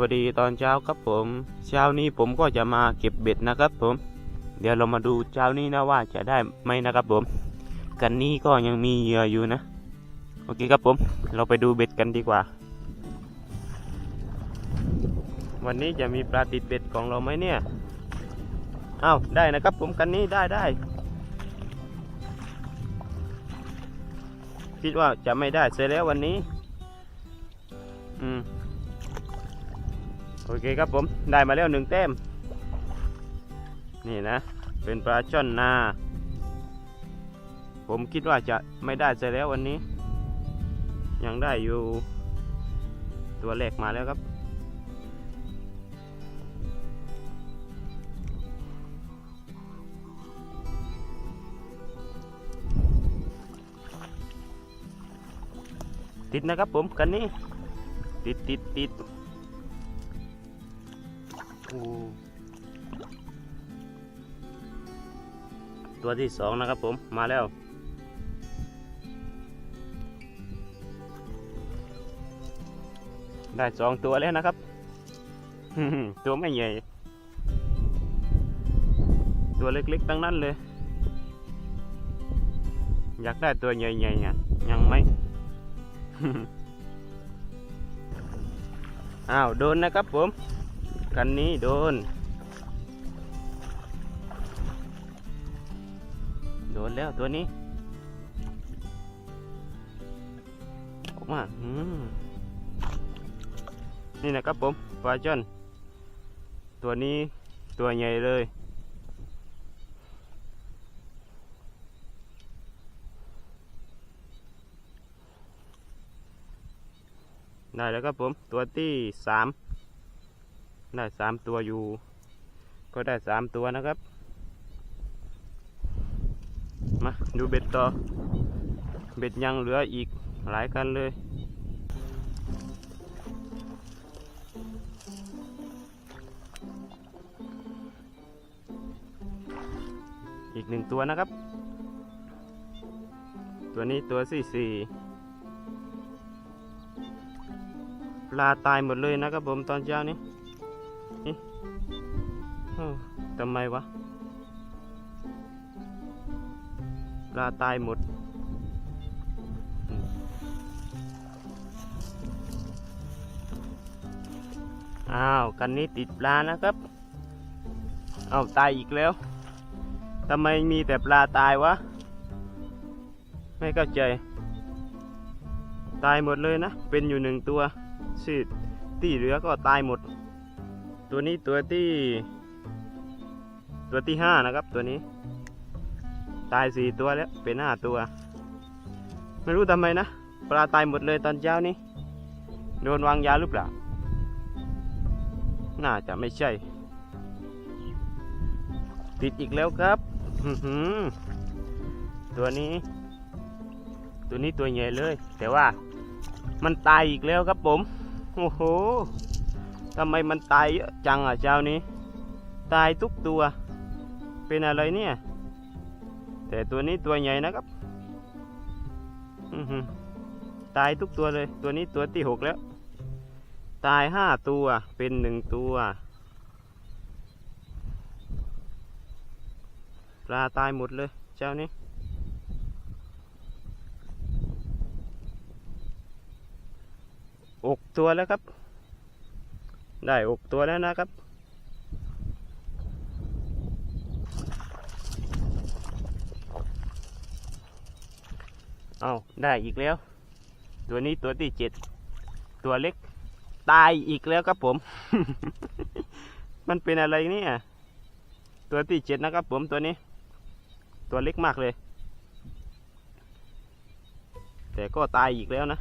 วัสดีตอนเช้าครับผม เช้านี้ผมก็จะมาเก็บเบ็ดนะครับผม เดี๋ยวเรามาดูเช้านี้นะว่าจะได้ไหมนะครับผม กันนี้ก็ยังมีเหยื่ออยู่นะ โอเคครับผม เราไปดูเบ็ดกันดีกว่า วันนี้จะมีปลาติดเบ็ดของเราไหมเนี่ยอ้าวได้นะครับผมกันนี้ได้ได้คิดว่าจะไม่ได้เสียแล้ววันนี้ อืม โอเคครับผมได้มาแล้วหนึ่งแต้ม นี่นะ เป็นปลาช่อนนา ผมคิดว่าจะไม่ได้เสียแล้ววันนี้ ยังได้อยู่ ตัวแรกมาแล้วครับ ติดนะครับผมกันนี้ ติดติดติด ตัวที่สองนะครับผมมาแล้ว ได้สองตัวแล้วนะครับ ตัวไม่ใหญ่ ตัวเล็กๆทั้งนั้นเลย อยากได้ตัวใหญ่ๆอะยังไม่ อ้าว โดนนะครับผม กันนี้โดน โดนแล้วตัวนี้ ออกมาอืมนี่นะครับผมปลาจอนตัวนี้ตัวใหญ่เลย ได้แล้วครับผมตัวที่สาม ได้สามตัวอยู่ ก็ได้สามตัวนะครับ มาดูเบ็ดต่อ เบ็ดยังเหลืออีกหลายกันเลยอีกหนึ่งตัวนะครับ ตัวนี้ตัวที่สี่ปลาตายหมดเลยนะครับผมตอนเช้านี้ ทำไมวะ ปลาตายหมด อ้าว กันนี้ติดปลานะครับ เอาตายอีกแล้ว ทำไมมีแต่ปลาตายวะ ไม่เข้าใจ ตายหมดเลยนะ เป็นอยู่หนึ่งตัวชื่อที่เหลือก็ตายหมด ตัวนี้ตัวที่ ตัวที่ห้านะครับตัวนี้ ตายสี่ตัวแล้วเป็นห้าตัว ไม่รู้ทำไมนะปลาตายหมดเลยตอนเช้านี้ โดนวางยาหรือเปล่า น่าจะไม่ใช่ ติดอีกแล้วครับอื้อหือตัวนี้ ตัวนี้ตัวใหญ่เลย แต่ว่ามันตายอีกแล้วครับผม โอ้โหทำไมมันตายเยอะจังอะเจ้านี้ ตายทุกตัว เป็นอะไรเนี่ย แต่ตัวนี้ตัวใหญ่นะครับตายทุกตัวเลย ตัวนี้ตัวที่หกแล้ว ตายห้าตัวเป็นหนึ่งตัวปลาตายหมดเลยเจ้านี้อกตัวแล้วครับ ได้อกตัวแล้วนะครับ เอาได้อีกแล้ว ตัวนี้ตัวที่เจ็ดตัวเล็ก ตายอีกแล้วครับผม มันเป็นอะไรเนี่ย ตัวที่เจ็ดนะครับผมตัวนี้ ตัวเล็กมากเลย แต่ก็ตายอีกแล้วนะ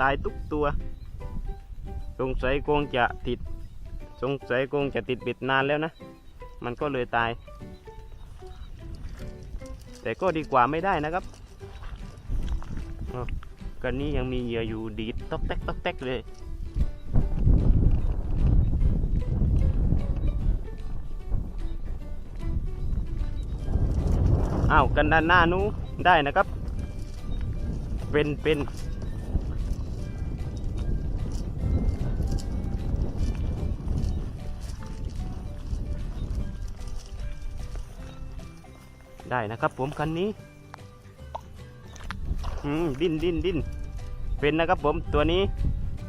ตายทุกตัว สงสัยคงจะติด สงสัยคงจะติดบิดนานแล้วนะ มันก็เลยตาย แต่ก็ดีกว่าไม่ได้นะครับ กันนี้ยังมีเหยื่ออยู่ดีดตอกแตกตอกแตกเลยอ้าวกันด้านหน้านู้ได้นะครับ เป็นเป็นได้นะครับผมคันนี้ ดิ้นดิ้นดิ้นเป็นนะครับผมตัวนี้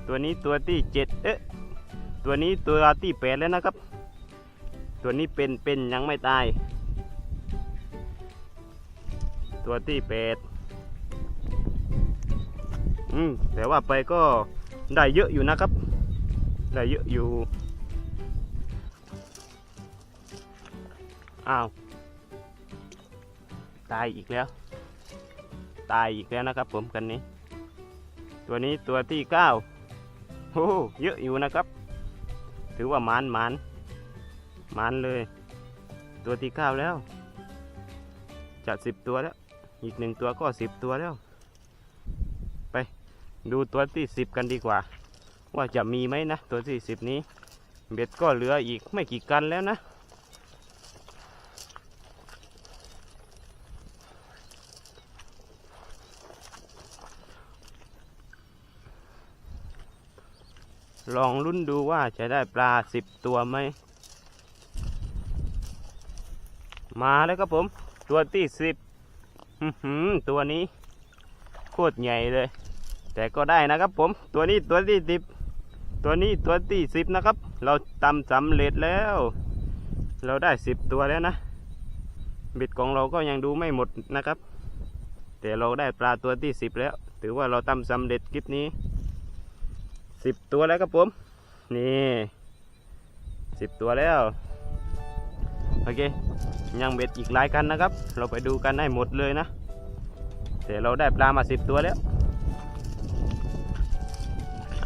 ตัวนี้ตัวที่เจ็ดเอ๊ะตัวนี้ตัวที่แปดแล้วนะครับ ตัวนี้เป็นเป็นยังไม่ตาย ตัวที่แปดอืมแต่ว่าไปก็ได้เยอะอยู่นะครับ ได้เยอะอยู่อ้าวตายอีกแล้ว ตายอีกแล้วนะครับ ผมกันนี้ ตัวนี้ตัวที่เก้าโอ้เยอะอยู่นะครับ ถือว่ามันมันมันเลย ตัวที่เก้าแล้วจะสิบตัวแล้ว อีกหนึ่งตัวก็สิบตัวแล้ว ไปดูตัวที่สิบกันดีกว่า ว่าจะมีไหมนะ ตัวที่สิบนี้ เบ็ดก็เหลืออีกไม่กี่กันแล้วนะ ลองลุ้นดูว่าจะได้ปลาสิบตัวไหม มาแล้วครับผม ตัวที่สิบตัวนี้ โคตรใหญ่เลย แต่ก็ได้นะครับผม ตัวนี้ตัวที่สิบตัวนี้ตัวที่สิบนะครับ เราตำสำเร็จแล้ว เราได้สิบตัวแล้วนะ บิดของเราก็ยังดูไม่หมดนะครับ แต่เราได้ปลาตัวที่สิบแล้ว ถือว่าเราทำสำเร็จคลิปนี้ สิบตัวแล้วครับผม นี่สิบตัวแล้ว โอเค ยังเบ็ดอีกหลายกันนะครับ เราไปดูกันให้หมดเลยนะ แต่เราได้ปลามาสิบตัวแล้ว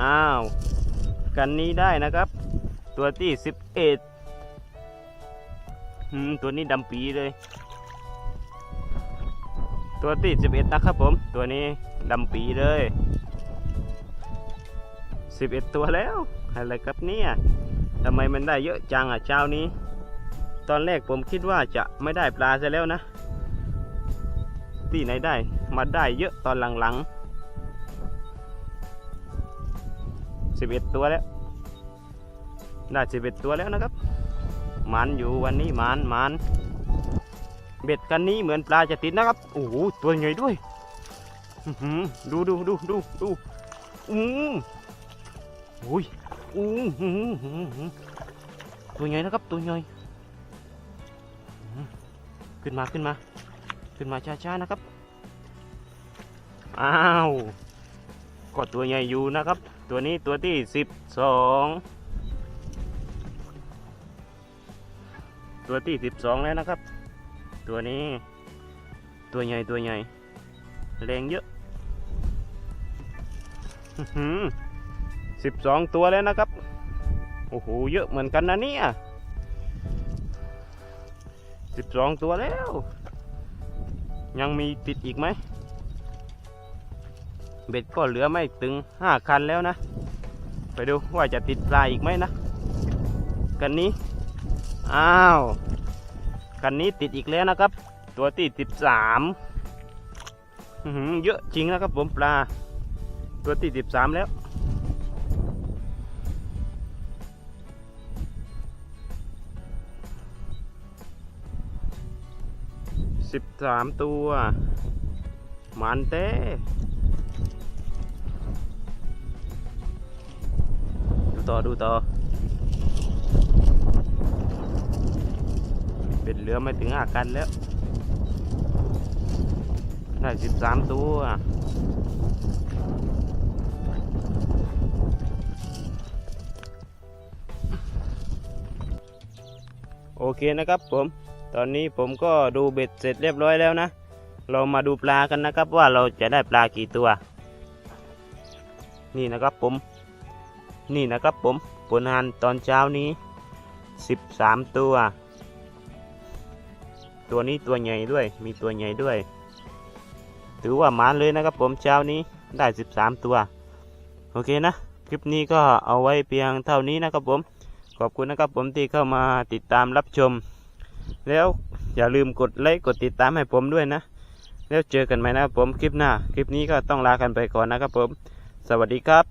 อ้าว กันนี้ได้นะครับ ตัวที่สิบเอ็ดตัวนี้ดำปีเลย ตัวที่สิบเอ็ดนะครับผม ตัวนี้ดำปีเลย สิบเอ็ดตัวแล้วอะไรครับเนี่ยทำไมมันได้เยอะจังอะเช้านี้ ตอนแรกผมคิดว่าจะไม่ได้ปลาซะแล้วนะ ที่ไหนได้มาได้เยอะตอนหลังๆสิบเอ็ดตัวแล้วได้สิบเอ็ดตัวแล้วนะครับมันอยู่วันนี้มันมันเบ็ดกันนี้เหมือนปลาจะติดนะครับโอ้โหตัวใหญ่ด้วยดูดูดูดูดูอืม อ้ยอู้หูหูหูตัวใหญ่นะครับตัวใหญ่ขึ้นมาขึ้นมา ขึ้นมาช้าๆนะครับ อ้าวก็ตัวใหญ่อยู่นะครับ ตัวนี้ตัวที่สิบสองตัวที่สิบสองแล้วนะครับ ตัวนี้ ตัวใหญ่ตัวใหญ่แรงเยอะ อื้อหือสิบสองตัวแล้วนะครับ โอ้โห เยอะเหมือนกันนะเนี่ยสิบสองตัวแล้ว ยังมีติดอีกไหม เบ็ดก็เหลือไม่ถึงห้าคันแล้วนะ ไปดูว่าจะติดปลาอีกไหมนะ กันนี้ อ้าวกันนี้ติดอีกแล้วนะครับ ตัวที่สิบสามเยอะจริงนะครับผมปลา ตัวที่สิบสามแล้ว สิบสามตัวมันเต้ดูต่อดูต่อ เป็นเหลือไม่ถึงห้ากันแล้ว ได้สิบสามตัวโอเคนะครับผม ตอนนี้ผมก็ดูเบ็ดเสร็จเรียบร้อยแล้วนะ เรามาดูปลากันนะครับว่าเราจะได้ปลากี่ตัว นี่นะครับผม นี่นะครับผมผลงานตอนเช้านี้ 13 ตัว ตัวนี้ตัวใหญ่ด้วย มีตัวใหญ่ด้วย ถือว่ามานเลยนะครับผมเช้านี้ได้ 13 ตัว โอเคนะ คลิปนี้ก็เอาไว้เพียงเท่านี้นะครับผม ขอบคุณนะครับผมที่เข้ามาติดตามรับชม แล้วอย่าลืมกดไลค์กดติดตามให้ผมด้วยนะ แล้วเจอกันไหมนะครับผมคลิปหน้า คลิปนี้ก็ต้องลากันไปก่อนนะครับผม สวัสดีครับ